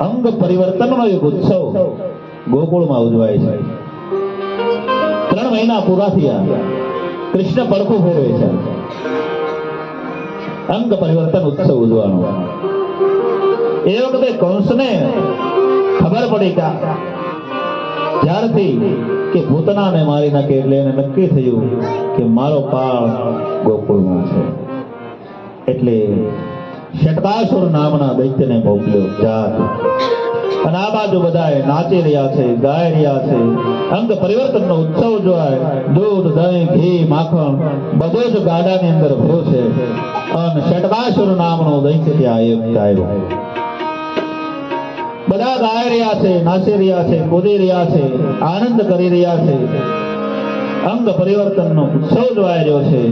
અંગ પરિવર્તનનો એક ઉત્સવ ગોકુળમાં ઉજવાય છે. ત્રણ મહિના પૂરા થયા. કૃષ્ણ પડખું ફેરવે છે. અંગ પરિવર્તન ઉત્સવ ઉજવાનો એ વખતે કંસને ખબર પડી કે જ્યારથી કે ભૂતનાને મારી નાખે એટલે એને નક્કી થયું કે મારો પાળ ગોકુળમાં છે. એટલે શટકાસુર નામના દૈત્યને મોકલ્યો. જાત અને આ બાજુ બધા નાચી રહ્યા છે, ગાઈ રહ્યા છે. અંગ પરિવર્તનનો ઉત્સવ જોવાય. દૂધ, દહીં, ઘી, માખણ બધો જ ગાડાની અંદર ભર્યો છે. અને શટકાસુર નામનો દૈત્ય ત્યાં આવ્યો બધા ગાઈ રહ્યા છે, નાચી રહ્યા છે, કૂદી રહ્યા છે, આનંદ કરી રહ્યા છે. અંગ પરિવર્તનનો ઉત્સવ જોવાઈ રહ્યો છે.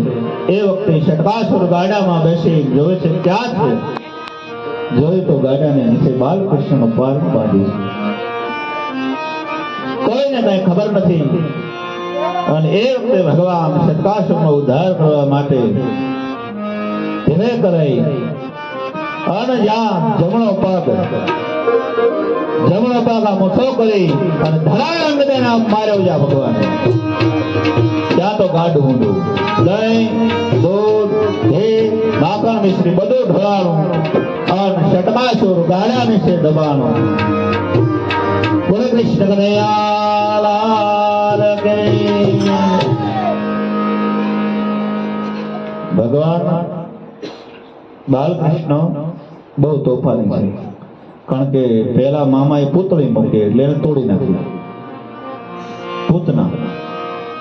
એ વખતે શટકાસુર ગાડામાં બેસી જોવે છે ક્યાં છે? જોયું તો ગાડાને નીચે બાલકૃષ્ણનો પાર બાંધ્યું છે. કોઈને કઈ ખબર નથી. અને એ વખતે ભગવાન શટકાસુરનો ઉદ્ધાર કરવા માટે ધીરે કરાઈ. અને જ્યાં જમણો પગ જમણો પગ આ મોથો કરી અને ધરાય આમ માર્યો જા ભગવાન. ત્યાં તો ગાઢ ઊંડું. દહીં દૂધ, ઘી, માખણ મિશ્રી, બધું ઢોળાણું. અને શટમાસુર ગાળ્યા નીચે દબાણું. બોલે કૃષ્ણ કનૈયા લાલ ભગવાન બાલકૃષ્ણ બહુ તોફાની છે. કારણ કે પેલા મામા એ પૂતળી મૂકી એટલે એને તોડી નાખી. પૂતના.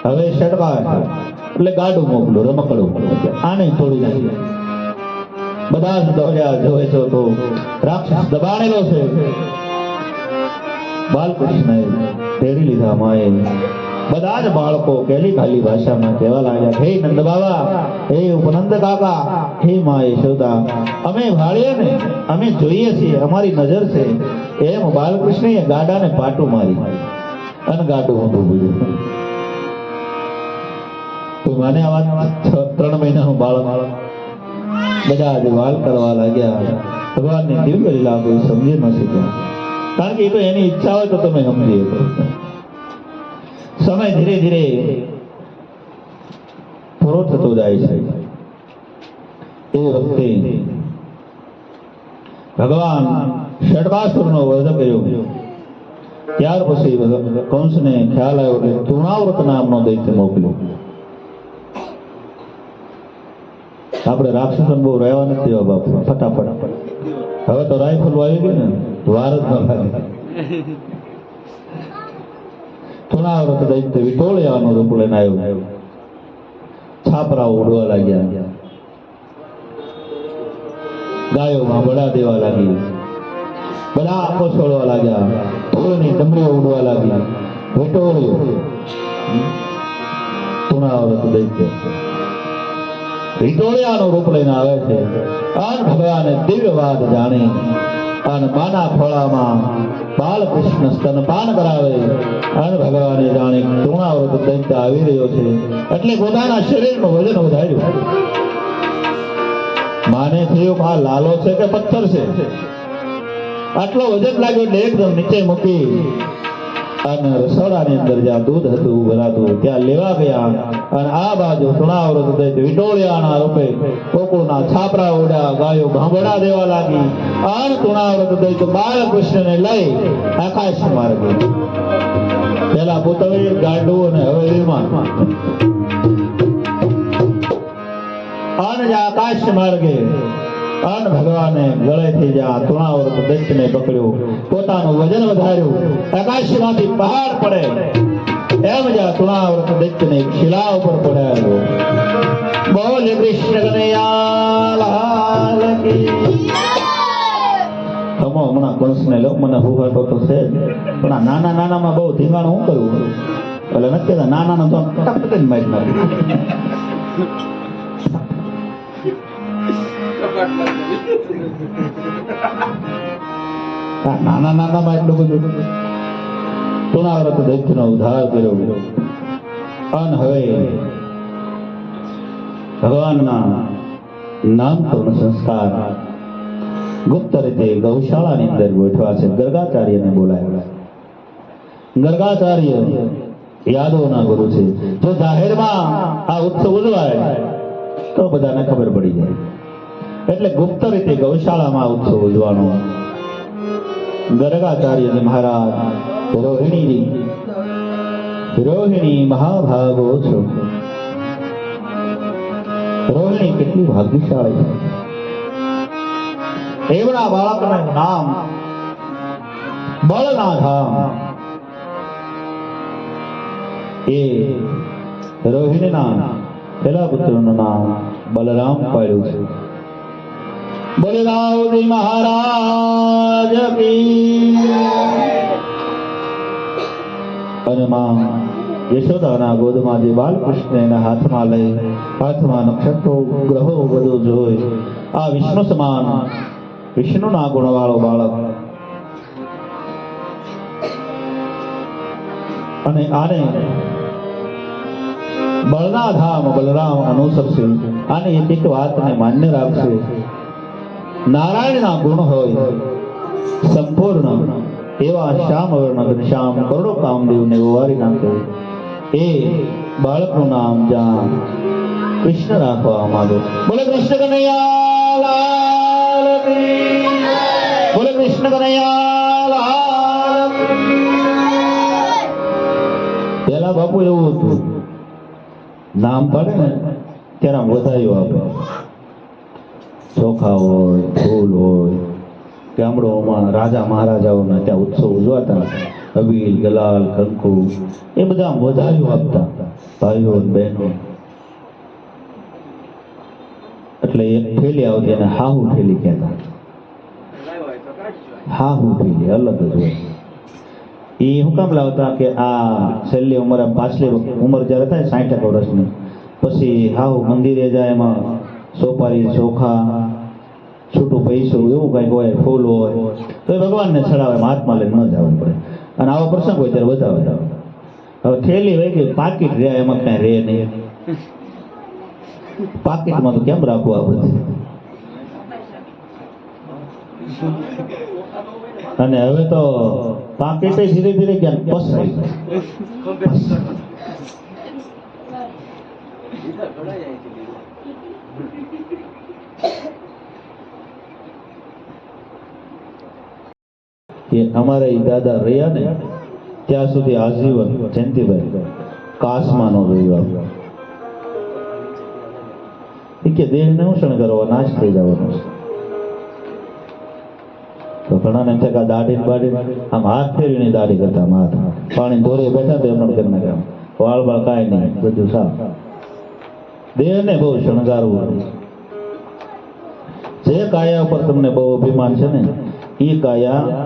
હવે સડવા એટલે ગાડું મોકલું, રમકડું આને થોડું નાખ્યું બધા જ દોડ્યા, જોવે છો તો રાક્ષસ દબાણેલો છે. બાલકૃષ્ણએ તેરી લીધા માએ. બધા જ બાળકો કેલી ખાલી ભાષામાં કહેવા લાગ્યા, હે નંદ બાબા, હે ઉપનંદ કાકા, હે મા યશોદા અમે ભાળીએ ને, અમે જોઈએ છીએ, અમારી નજર છે. એમ બાલકૃષ્ણએ ગાડાને પાટું મારી. અને ગાડું ઊંધું બીજું તો મને આ વાત છ- ત્રણ મહિનાનું બાળક. બધા જ વાલ કરવા લાગ્યા. ભગવાનની દિવ્ય લીલા સમજી ન શક્યા. કારણ કે એ તો એની ઈચ્છા હોય તો તમે સમજી સમય ધીરે ધીરે પૂરો થતો જાય છે. એ વખતે ભગવાન ષડવાસુરનો વધ કર્યો. ત્યાર પછી કંસને ખ્યાલ આવ્યો કે તૃણાવૃત નામનો દૈત્ય મોકલ્યો. આપણે રાક્ષસન બહુ રહેવા નથી દેવા બાપુ, ફટાફટ. હવે તો રાઇફલ આવી ગઈ ને વાર જ ન લાગે. તૃણાવૃત દૈત્ય વિટોળિયાનો રૂપ લઈને આવ્યો. ઉડવા લાગ્યા. ગાયોમાં બળા દેવા લાગી. બધા આંખો છોડવા લાગ્યા. ધૂળની ડમરીઓ ઉડવા લાગી. વિટોળ્યો તૃણાવૃત દૈત્ય વિટોળિયાનું રૂપ લઈને આવે છે. અન ભગવાને દિવ્ય વાત જાણી અને માના ફળામાં બાલકૃષ્ણ સ્તનપાન કરાવે. અને ભગવાને જાણે તૃણાવૃત દૈત્ય આવી રહ્યો છે. એટલે પોતાના શરીરનું વજન વધાર્યું. માને થયું આ લાલો છે કે પથ્થર છે? આટલો વજન લાગ્યો એટલે એકદમ નીચે મૂકી. અને રસોડાની અંદર જ્યાં દૂધ હતું ભરાતું ત્યાં લેવા ગયા. અને આ બાજુ સુણાવરો વિટોળિયાના રૂપે ગોકુળના છાપરા ઉડ્યા ગાયો ભાંભડા દેવા લાગી. અને તૃણાવૃત તો બાળકૃષ્ણને લઈ આકાશ માર્ગે. પેલા પુતળી ગાંડું અને હવે વિમાન. અને આકાશ માર્ગે. અન ભગવાને ગળેથી જા તુણાવર દૈત્યને પકડ્યું. પોતાનું વજન વધાર્યું. આકાશમાંથી પહાડ પડે. એમ જા તુણાવર એક શિલા ઉપર પડાયો બોલ કૃષ્ણ હમો હમણાં કંસને લો, મને હુહાતો તો છે પણ આ નાના નાનામાં બહુ ધીંગાણું હું કરવું? એટલે નથી નાના નાના તો ટક મારી નાખ્યું નાના નાનામાં એટલું બધું. તૃણાવૃત દૈત્યનો ઉદ્ધાર કર્યો. અને હવે ભગવાનના નામકરણ સંસ્કાર. ગુપ્ત રીતે ગૌશાળાની અંદર ગોઠવા છે, ગર્ગાચાર્યને બોલાવ્યા. ગર્ગાચાર્ય યાદવના ગુરુ છે. જો જાહેરમાં આ ઉત્સવ ઉજવાય, તો બધાને ખબર પડી જાય. એટલે ગુપ્ત રીતે ગૌશાળામાં ઉત્સવ ઉજવાનો. ગર્ગાચાર્યજી મહારાજ, રોહિણીજી, રોહિણી મહાભાગો છો. રોહિણી કેટલી ભાગ્યશાળી એવડા બાળકનું નામ બળના એ રોહિણીના પેલા પુત્રનું નામ બલરામ પાડ્યું છે. બલરામજી મહારાજ અને માં યશોદાના ગોદમાં જે બાલકૃષ્ણ હાથમાં લઈ, હાથમાં નક્ષત્રો, ગ્રહો બધું જોઈ, આ વિષ્ણુ સમાન વિષ્ણુના ગુણવાળો બાળક. અને આને બળના ધામ બલરામ અનુસરશે. આને એક વાતને માન્ય રાખશે. નારાયણના ગુણ હોય, સંપૂર્ણ એવા શ્યામ વર્ણ ઘનશ્યામ કરોડો કામદેવને ઉવારી નાખે. એ બાળકનું નામ જ્યાં કૃષ્ણ રાખવામાં આવે. બોલે કૃષ્ણ કનૈયા લાલ બોલે કૃષ્ણ કનૈયા લાલ પેલા બાપુ એવું હતું, નામ પડે ને, ત્યારે આમ વધાયું આપે. ચોખા હોય ફૂલ હોય. ગામડોમાં રાજા મહારાજાઓના ત્યાં ઉત્સવ ઉજવાતા અબીલ, ગલાલ, કંકુ, એ બધા આમ આપતા ભાઈઓ બહેનો. એટલે એક થેલી આવતી એને હાહુ થેલી કહેતા હાહુ થેલી, અલગ જ હોય. એ શું કામ લાવતા કે આ છેલ્લી ઉંમર પાછલી ઉંમર જ્યારે થાય સાઠ વર્ષની, પછી હાહુ મંદિરે જાય એમાં સોપારી, ચોખા છૂટું પૈસું એવું કંઈક હોય, ફૂલ હોય, તો એ ભગવાનને ચડાવે હાથમાં લઈને ન જવું પડે. અને આવો પ્રસંગ હોય ત્યારે આવે. હવે થેલી હોય કે પાકીટ રહે એમાં કાંઈ રહે નહીં. પાકીટમાં તો કેમ રાખવું આ બધું? અને હવે તો પાકીટ ધીરે ધીરે ક્યાંક પસરાઈ જાય. કે અમારા એ દાદા રહ્યા ને, ત્યાં સુધી આજીવન જયંતિભાઈ કાસમાનો. ઈ કે દેહને શું શણગારવા નાશ થઈ જવાનો તો ઘણાને એમ થાય દાઢી બાઢી આમ હાથ ફેરીને દાઢી કરતા હાથ પાણી ધોરે બેઠા તો એમનો કરી નાખે વાળ વાળ કાંઈ નહીં, બધું સાફ. દેહને બહુ શણગારવું જે કાયા ઉપર તમને બહુ અભિમાન છે ને એ કાયા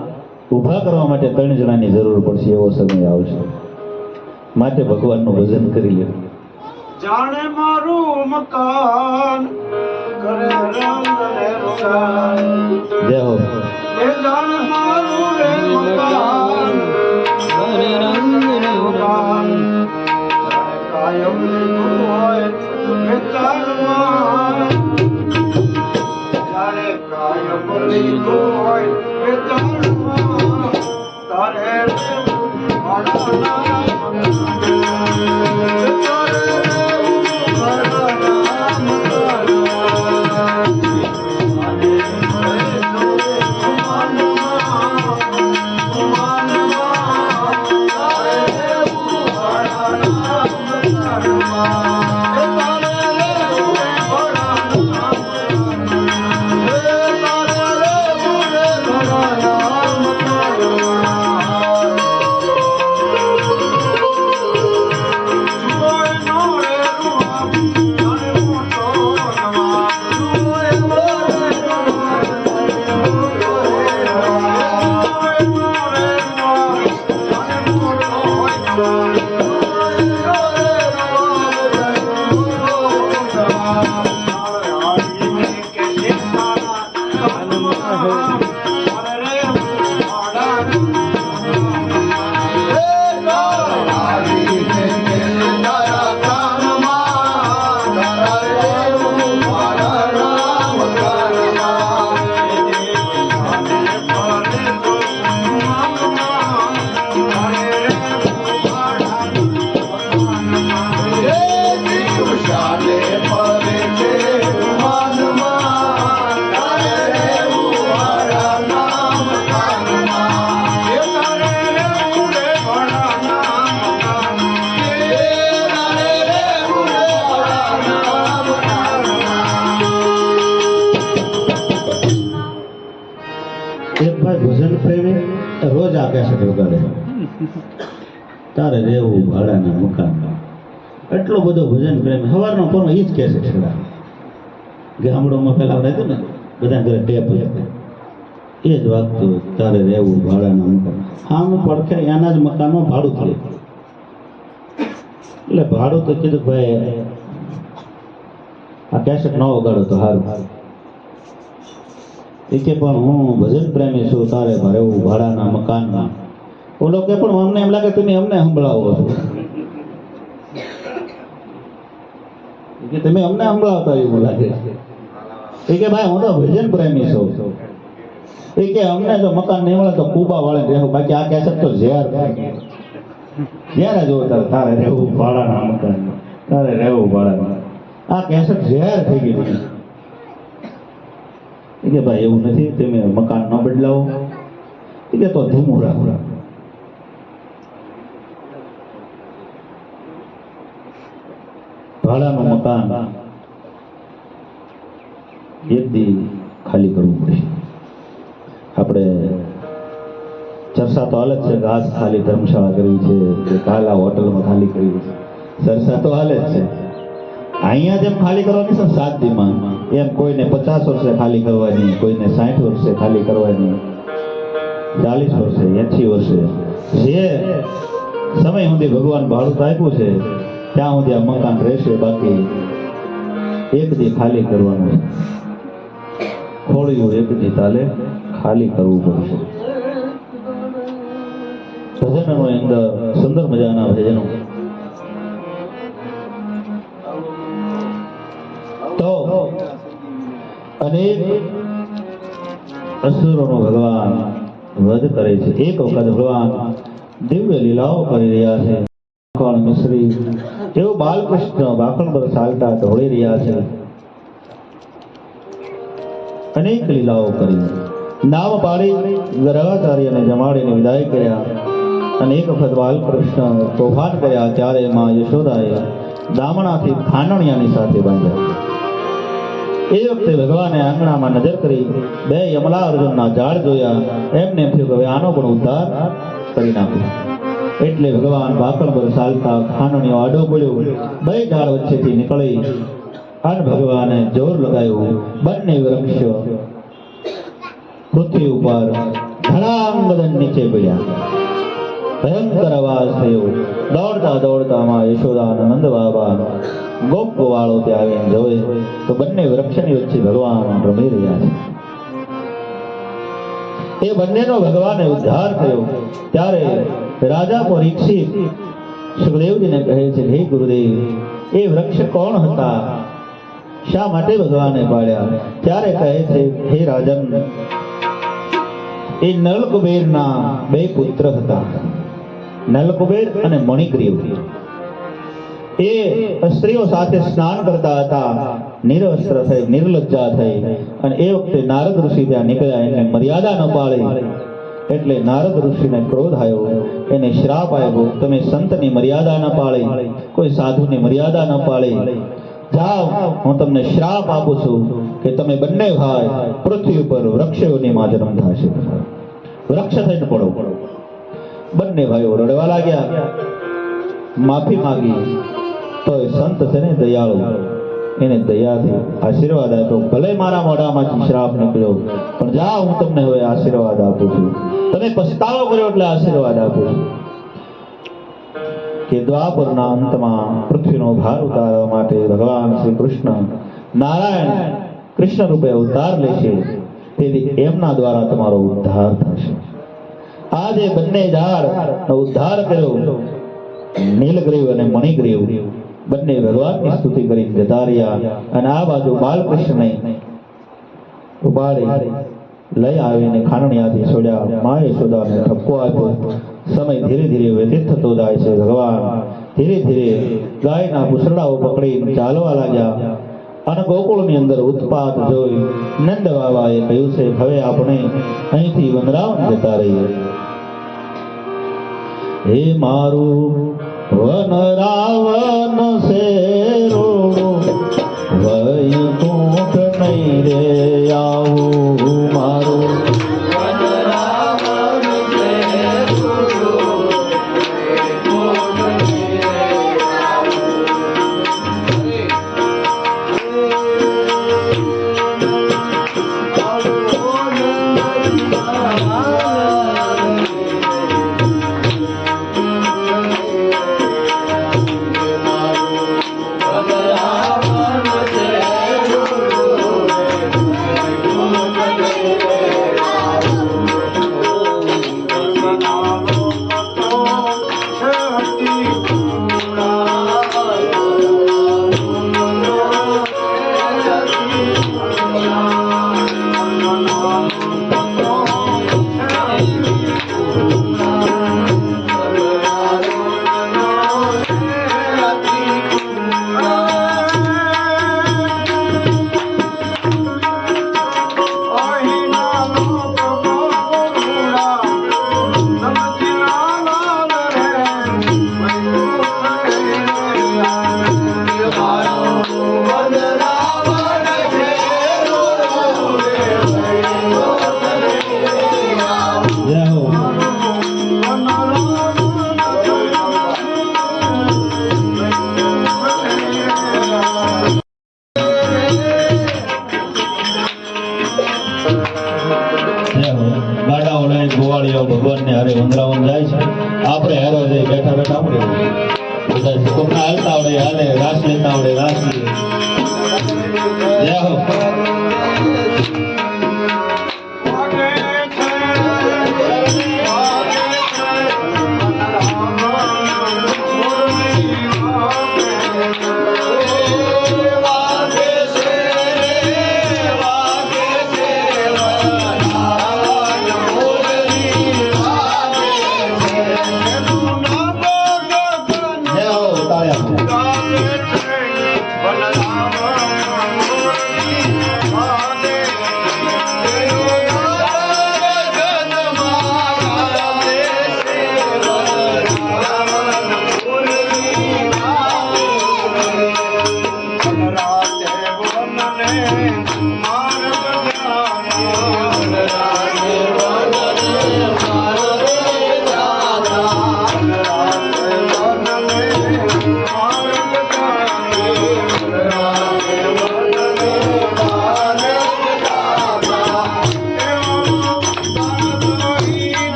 ઊભા કરવા માટે ત્રણ જણાની જરૂર પડશે એવો સમય આવશે. માટે ભગવાનનું ભજન કરી લે. જાણે મારું મકાન કરે જય હો. જાણે મારું રે મકાન કરે રંગ ને રોગાન કાયમ લીધું હોય વેચાણમાં જાણે કાયમ લીધું હોય વેચાણમાં તારે એટલો બધો ભજન પ્રેમી સવારનો પણ એ જ કેસેટ છેડા ગામડોમાં પેલા આપણે હતું ને બધા ઘરે ટેપ એ જ વાગતું તારે રહેવું ભાડાના મકાન આમ પડખે એના જ મકાનો ભાડું થયું એટલે ભાડું તો કીધું ભાઈ, આ કેસેટ ન વગાડો તો સારું. એ કે પણ હું ભજન પ્રેમી છું, તારે રહેવું ભાડાના મકાનમાં. ઓલો કે પણ અમને એમ લાગે તમે અમને સંભળાવો છો એ કે તમે અમને સંભળાવતા એવું લાગે. એ કે ભાઈ, હું તો ભજન પ્રેમી છું. એ કે અમને તો મકાન નહીં મળે તો કુબા વાળે રહેવું, બાકી આ કેસેટ તો ઝેર જ્યારે જો તારે? રહેવું ભાડાના મકાન તારે રહેવું ભાડાના આ કેસેટ ઝેર થઈ ગયું. એ કે ભાઈ, એવું નથી, તમે મકાન ન બદલાવો. એ કે તો ધીમું રાખો ભાડાનું મકાન એક દી ખાલી કરવું પડશે આપણે ચર્ચા તો હાલે છે ઘાસ ખાલી ધર્મશાળા કરવી છે કે કાલા હોટલમાં ખાલી કરવી છે. ચર્ચા તો હાલે જ છે. અહીંયા જેમ ખાલી કરવાની છે સાત દીમાં. એમ કોઈને પચાસ વર્ષે ખાલી કરવાની, કોઈને સાઠ વર્ષે ખાલી કરવાની, ચાલીસ વર્ષે એસી વર્ષે. જે સમય સુધી ભગવાન ભાડું આપ્યું છે ત્યાં સુધી આ મકાન રહેશે, બાકી એક દી ખાલી કરવાનું ખોળ્યું એક દી તાલે ખાલી કરવું પડશે. ભજનોની અંદર સુંદર મજાના ભજનો તો અનેક અસુરોનો ભગવાન વધ કરે છે. એક વખત ભગવાન દિવ્ય લીલાઓ કરી રહ્યા છે. કોણ મિશ્રી? તેઓ બાલકૃષ્ણ બાકણ પર ચાલતા ઢોળી રહ્યા છે, અનેક લીલાઓ કરી. નામ પાડી ગરગાચાર્યને જમાડીને વિદાય કર્યા. અને એક વખત બાલકૃષ્ણ તોફાન કર્યા, ત્યારે માં યશોદાએ દામણાથી ખાનણિયાની સાથે બાંધ્યા. એ વખતે ભગવાને આંગણામાં નજર કરી, બે યમલા અર્જુનના ઝાડ જોયા. એમને એમ થયું કે હવે આનો પણ ઉદ્ધાર કરી નાખ્યો એટલે ભગવાન ભાકણ પર ચાલતા ખાનણીઓ આડો પડ્યો. બે ઝાડ વચ્ચેથી નીકળી અને ભગવાને જોર લગાવ્યું. બંને વૃક્ષો પૃથ્વી ઉપર ધડામ નીચે પડ્યા. ભયંકર અવાજ થયો. દોડતા દોડતા માં યશોદા નંદ બાબા ગોપ વાળો ત્યાં આવીને જોવે તો બંને વૃક્ષની વચ્ચે ભગવાન રમી રહ્યા છે. એ બંનેનો ભગવાને ઉદ્ધાર થયો. ત્યારે રાજા પરીક્ષિત સુખદેવજીને કહે છે, હે ગુરુદેવ, એ વૃક્ષ કોણ હતા? શા માટે ભગવાને પાડ્યા? ત્યારે કહે છે, હે રાજન, એ નલકુબેરના બે પુત્ર હતા. નલકુબેર અને મણિગ્રીવ એ સ્ત્રીઓ સાથે સ્નાન કરતા હતા. નિરવસ્ત્ર થઈ, નિર્લજ્જા થઈ અને એ વખતે નારદ ઋષિ ત્યાં નીકળ્યા એને મર્યાદા ન પાળી. એટલે નારદ ઋષિને ક્રોધ આવ્યો, એને શ્રાપ આવ્યો, તમે સંતની મર્યાદા ન પાળી, કોઈ સાધુની મર્યાદા ન પાળી. જાઓ, હું તમને શ્રાપ આપું છું કે તમે બંને ભાઈ પૃથ્વી ઉપર વૃક્ષોની માં જન્મ થશે. વૃક્ષ થઈને પડો. બંને ભાઈઓ રડવા લાગ્યા. માફી માગી. તો સંત છે ને દયાળુ. એને દયાથી આશીર્વાદ આપ્યો. ભલે મારા મોઢામાંથી શ્રાપ નીકળ્યો, પણ જા, હું તમને હવે આશીર્વાદ આપું છું. તમે પસ્તાવો કર્યો એટલે આશીર્વાદ આપું છું. કે દ્વાપરના અંતમાં પૃથ્વીનો ભાર ઉતારવા માટે ભગવાન શ્રી કૃષ્ણ નારાયણ કૃષ્ણ રૂપે અવતાર લેશે. તેથી એમના દ્વારા તમારો ઉદ્ધાર થશે. આજે બંને ઝાડ ઉદ્ધાર કર્યો. નીલગ્રીવ અને મણિગ્રીવ બંને ભગવાનની સ્તુતિ કરીને જતા રહ્યા અને આ બાજુ બાલકૃષ્ણને ઉપાડી લઈ આવીને ખાનણિયાથી છોડ્યા. માએ સોદાને ઠપકો આપ્યો. સમય ધીરે ધીરે વ્યતીત થતો જાય છે. ભગવાન, ધીરે ધીરે ગાયના પૂછડાઓ પકડી ચાલવા લાગ્યા અને ગોકુળની અંદર ઉત્પાત જોઈ નંદ બાબાએ કહ્યું છે, હવે આપણે અહીંથી વનરાવન જતા રહીએ. હે મારું વન રાવન શેરો વૈકુંઠ નહીં રે આવું.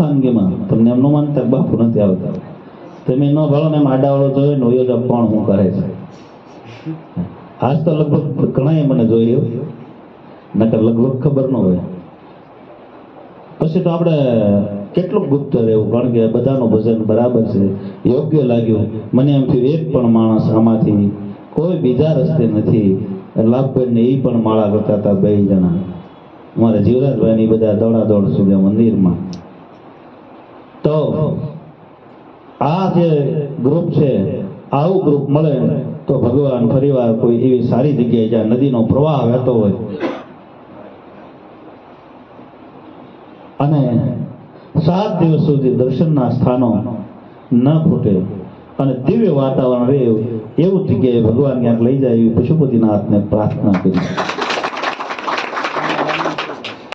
ખાનગીમાં તમને એમ? ન માનતા બાપુ નથી આવતા. તમે ન ભાળો ને આડાવાળો જોયો ને તો પણ હું કરે છે? આજ તો લગભગ ઘણાએ મને જોયું. નકર લગભગ ખબર ન હોય. પછી તો આપણે કેટલું ગુપ્ત રહેવું કારણ કે બધાનું ભજન બરાબર છે. યોગ્ય લાગ્યું. મને એમ થયું, એક પણ માણસ આમાંથી કોઈ બીજા રસ્તે નથી. લાભભાઈને એ પણ માળા કરતા હતા બે જણા. અમારે જીવરાજભાઈ બધા દોડા દોડ સુધી મંદિરમાં. તો આ જે ગ્રુપ છે, આવું ગ્રુપ મળે તો ભગવાન ફરીવાર કોઈ એવી સારી જગ્યાએ જ્યાં નદીનો પ્રવાહ વહેતો હોય. અને સાત દિવસ સુધી દર્શનના સ્થાનો ન ફૂટે અને દિવ્ય વાતાવરણ રહે એવું જગ્યાએ ભગવાન ક્યાંક લઈ જાય એવી પશુપતિનાથને પ્રાર્થના કરી.